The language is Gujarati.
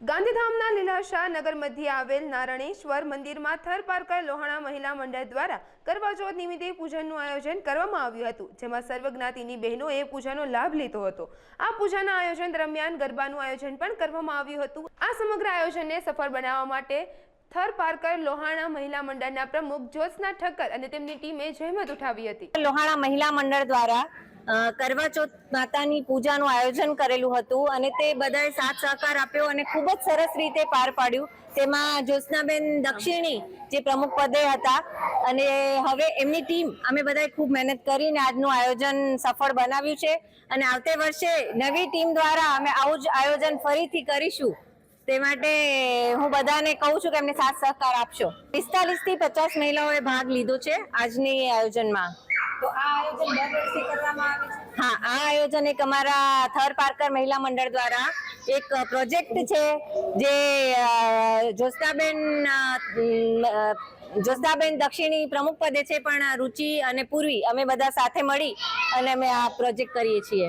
ગાંધીધામના લીલાશાહ નગર મધ્યે આવેલ નારણેશ્વર મંદિરમાં થર લોહાણા મહિલા મંડળ દ્વારા કરવાચોથ નિમિત્તે પૂજનનું આયોજન કરવામાં આવ્યું હતું, જેમાં સર્વજ્ઞાતિની બહેનોએ પૂજાનો લાભ લીધો હતો. આ પૂજાના આયોજન દરમિયાન ગરબાનું આયોજન પણ કરવામાં આવ્યું હતું. આ સમગ્ર આયોજનને સફળ બનાવવા માટે થર પારકર લોહાણા મહિલા મંડળના પ્રમુખ જ્યોત્સના ઠક્કર અને તેમની ટીમે જહેમત ઉઠાવી હતી. લોહાણા મહિલા મંડળ દ્વારા કરવા ચોથ માતાની પૂજાનું આયોજન કરેલું હતું અને તે બધાએ સાથ સહકાર આપ્યો અને ખૂબ જ સરસ રીતે પાર પાડ્યું. તેમાં જ્યોત્સનાબેન દક્ષિણી જે પ્રમુખ પદે હતા અને હવે એમની ટીમ અમે બધાએ ખૂબ મહેનત કરીને આજનું આયોજન સફળ બનાવ્યું છે અને આવતે વર્ષે નવી ટીમ દ્વારા અમે આવું જ આયોજન ફરીથી કરીશું. તે માટે હું બધાને કહું છું કે એમને સાથ સહકાર આપશો. પિસ્તાલીસથી પચાસ મહિલાઓએ ભાગ લીધો છે આજની આયોજનમાં. તો આ આયોજન કરવામાં આવે છે? હા, આ આયોજન એક અમારા થર પાર્કર મહિલા મંડળ દ્વારા એક પ્રોજેક્ટ છે જે જોસ્તાબેન જ્યોત્સનાબેન દક્ષિણી પ્રમુખ પદે છે, પણ રુચિ અને પૂર્વી અમે બધા સાથે મળી અને અમે આ પ્રોજેક્ટ કરીએ છીએ.